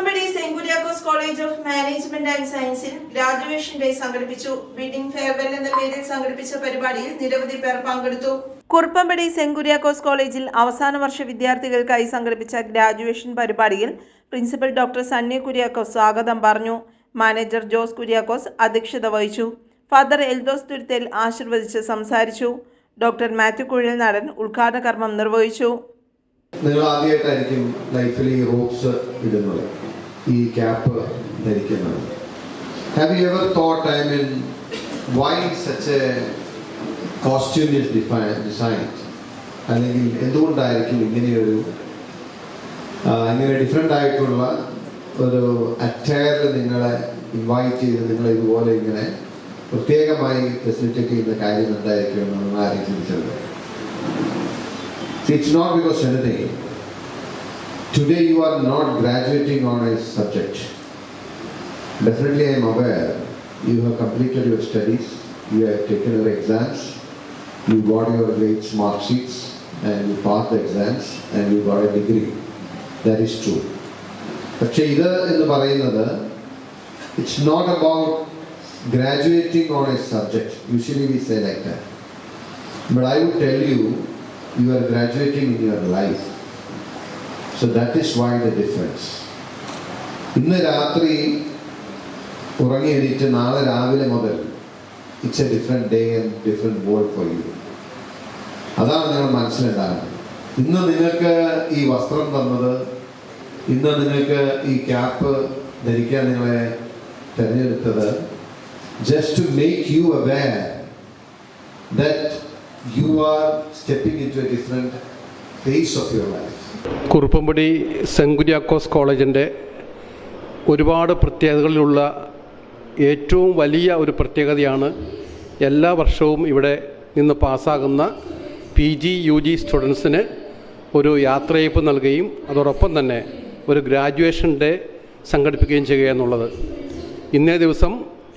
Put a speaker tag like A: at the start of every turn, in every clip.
A: Kuruppampady Saint Kuriakose college of management and സയൻസിൽ graduation day സംഘടിപ്പിച്ചു. Bidding farewell എന്ന പേരിൽ സംഘടിപ്പിച്ച പരിപാടിയിൽ നിരവധി പേർ പങ്കെടുത്തു. കുറുപ്പമ്പടി സെന്റ് കുര്യാക്കോസ് കോളേജിൽ അവസാന വർഷ വിദ്യാർത്ഥികൾക്കായി സംഘടിപ്പിച്ച ഗ്രാജുവേഷൻ പരിപാടിയിൽ പ്രിൻസിപ്പൽ ഡോക്ടർ സണ്ണി കുര്യാക്കോസ് സ്വാഗതം പറഞ്ഞു. മാനേജർ ജോസ് കുര്യാക്കോസ് അധ്യക്ഷത വഹിച്ചു. ഫാദർ എൽദോസ് തുരുത്തേൽ ആശീർവദിച്ച് സംസാരിച്ചു. ഡോക്ടർ മാത്യു കുഴൽ നടൻ ഉദ്ഘാടന കർമ്മം നിർവഹിച്ചു.
B: നിങ്ങൾ ആദ്യമായിട്ടായിരിക്കും ലൈഫിൽ ഈ ഹോപ്സ് ഇടുന്നത്. ഈ ക്യാപ്പ് ധരിക്കുന്നത് have you ever thought I mean why such a costume is designed അല്ലെങ്കിൽ എന്തുകൊണ്ടായിരിക്കും ഇങ്ങനെയൊരു ആ, ഇങ്ങനെ ഡിഫറെൻ്റ് ആയിട്ടുള്ള ഒരു അറ്റയറിൽ നിങ്ങളെ ഇൻവൈറ്റ് ചെയ്ത് നിങ്ങൾ ഇതുപോലെ ഇങ്ങനെ പ്രത്യേകമായി ഫെസിലിറ്റേറ്റ് ചെയ്യുന്ന കാര്യം എന്തായിരിക്കും എന്ന് നിങ്ങൾ ആരെയും ചിന്തിച്ചത് See, it's not because of anything. Today you are not graduating on a subject. Definitely I am aware you have completed your studies, you have taken your exams, you got your grades, mark sheets, and you passed the exams and you got a degree. That is true. പക്ഷേ ഇത് എന്ന് പറയുന്നത് it's not about graduating on a subject usually we say like that But I would tell you, you are graduating in your life. So that is why the difference ഇന്ന് രാത്രി ഉറങ്ങി എണീറ്റ് നാളെ രാവിലെ മുതൽ it's a different day and different world for you അതാണ് നിങ്ങൾ മനസ്സിലുണ്ടാകുന്നത്. ഇന്ന് നിങ്ങൾക്ക് ഈ വസ്ത്രം തന്നത് ഇന്ന് നിങ്ങൾക്ക് ഈ ക്യാപ്പ് ധരിക്കാൻ നിങ്ങളെ തിരഞ്ഞെടുത്തത് just to make you aware that you are stepping into a different phase of your life.
C: Kuruppampady saint Kuriakose കോളേജിന്റെ ഒരുപാട് പ്രത്യേകതകളിലുള്ള ഏറ്റവും വലിയ ഒരു പ്രത്യേകതയാണ് എല്ലാ വർഷവും ഇവിടെ നിന്ന് പാസ്സാകുന്ന പി ജി യു ജി സ്റ്റുഡൻസിന് ഒരു യാത്രയയപ്പ് നൽകുകയും അതോടൊപ്പം തന്നെ ഒരു ഗ്രാജുവേഷൻ ഡേ സംഘടിപ്പിക്കുകയും ചെയ്യുക എന്നുള്ളത്. ഇന്നേ ദിവസം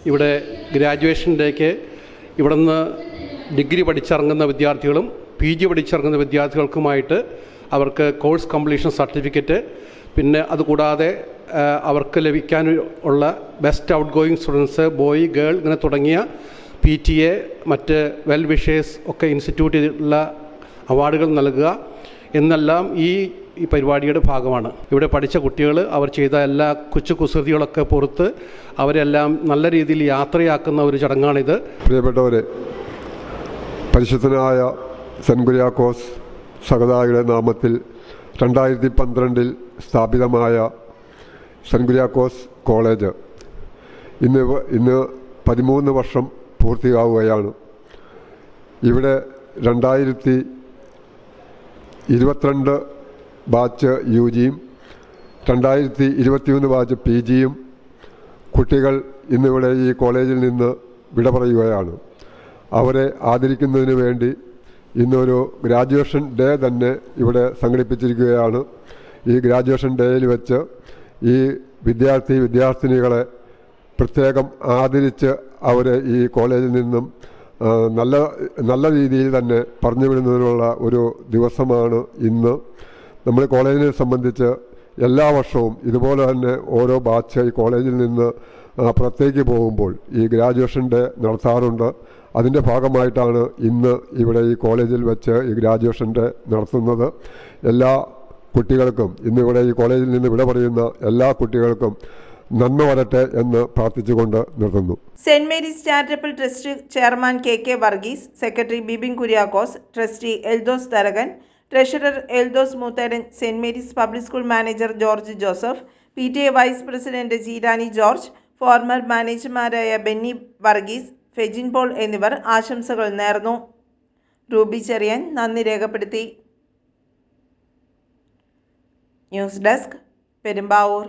C: ഇവിടെ ഗ്രാജുവേഷൻ ഡേക്ക് ഇവിടെ നിന്ന് ഡിഗ്രി പഠിച്ചിറങ്ങുന്ന വിദ്യാർത്ഥികളും പി ജി പഠിച്ചിറങ്ങുന്ന വിദ്യാർത്ഥികൾക്കുമായിട്ട് അവർക്ക് കോഴ്സ് കംപ്ലീഷൻ സർട്ടിഫിക്കറ്റ് പിന്നെ അതുകൂടാതെ അവർക്ക് ലഭിക്കാൻ ഉള്ള best outgoing students boy girl ഇങ്ങനെ തുടങ്ങിയ പി ടി എ മറ്റ് വെൽ വിഷേഴ്സ് ഒക്കെ ഇൻസ്റ്റിറ്റ്യൂട്ട് ചെയ്തിട്ടുള്ള അവാർഡുകൾ നൽകുക എന്നെല്ലാം ഈ ഈ പരിപാടിയുടെ ഭാഗമാണ്. ഇവിടെ പഠിച്ച കുട്ടികൾ അവർ ചെയ്ത എല്ലാ കൊച്ചു കുസൃതികളൊക്കെ പുറത്ത് അവരെല്ലാം നല്ല രീതിയിൽ യാത്രയാക്കുന്ന ഒരു ചടങ്ങാണിത്.
D: പ്രിയപ്പെട്ടവരെ പരിശുദ്ധനായ സെന്റ് സഹതായുടെ നാമത്തിൽ രണ്ടായിരത്തി പന്ത്രണ്ടിൽ സ്ഥാപിതമായ സെന്റ് കുര്യാക്കോസ് കോളേജ്. ഇന്ന് ഇന്ന് പതിമൂന്ന് വർഷം പൂർത്തിയാവുകയാണ്. ഇവിടെ രണ്ടായിരത്തി ഇരുപത്തിരണ്ട് ബാച്ച് യു ജിയും രണ്ടായിരത്തി ഇരുപത്തിമൂന്ന് ബാച്ച് പി ജിയും കുട്ടികൾ ഇന്നിവിടെ ഈ കോളേജിൽ നിന്ന് വിട പറയുകയാണ്. അവരെ ആദരിക്കുന്നതിന് വേണ്ടി ഇന്നൊരു ഗ്രാജുവേഷൻ ഡേ തന്നെ ഇവിടെ സംഘടിപ്പിച്ചിരിക്കുകയാണ്. ഈ ഗ്രാജുവേഷൻ ഡേയിൽ വെച്ച് ഈ വിദ്യാർത്ഥി വിദ്യാർത്ഥിനികളെ പ്രത്യേകം ആദരിച്ച് അവരെ ഈ കോളേജിൽ നിന്നും നല്ല നല്ല രീതിയിൽ തന്നെ പറഞ്ഞു വിടുന്നതിനുള്ള ഒരു ദിവസമാണ് ഇന്ന്. നമ്മൾ കോളേജിനെ സംബന്ധിച്ച് എല്ലാ വർഷവും ഇതുപോലെ തന്നെ ഓരോ ബാച്ച് ഈ കോളേജിൽ നിന്ന് പുറത്തേക്ക് പോകുമ്പോൾ ഈ ഗ്രാജുവേഷൻ ഡേ നടത്താറുണ്ട്. അതിന്റെ ഭാഗമായിട്ടാണ് ഇന്ന് ഇവിടെ ഈ കോളേജിൽ വെച്ച് ഈ ഗ്രാജുവേഷൻ ഡേ നടത്തുന്നത്. എല്ലാ കുട്ടികൾക്കും ഇന്നിവിടെ ഈ കോളേജിൽ നിന്ന് വിട പറയുന്ന എല്ലാ കുട്ടികൾക്കും നന്മ വരട്ടെ എന്ന് പ്രാർത്ഥിച്ചുകൊണ്ട് നിർത്തുന്നു.
A: Saint Mary's charitable trust chairman K K Varghese secretary Bibin Kuriakose trustee Eldhose Tharakan treasurer Eldhose Moothedan Saint Mary's public school manager George Joseph P T A vice president Jeerani George former മാനേജർമാരായ Benny Varghese Fejin Paul എന്നിവർ ആശംസകൾ നേർന്നു. Ruby Cherian നന്ദി രേഖപ്പെടുത്തി. News desk Perumbavoor.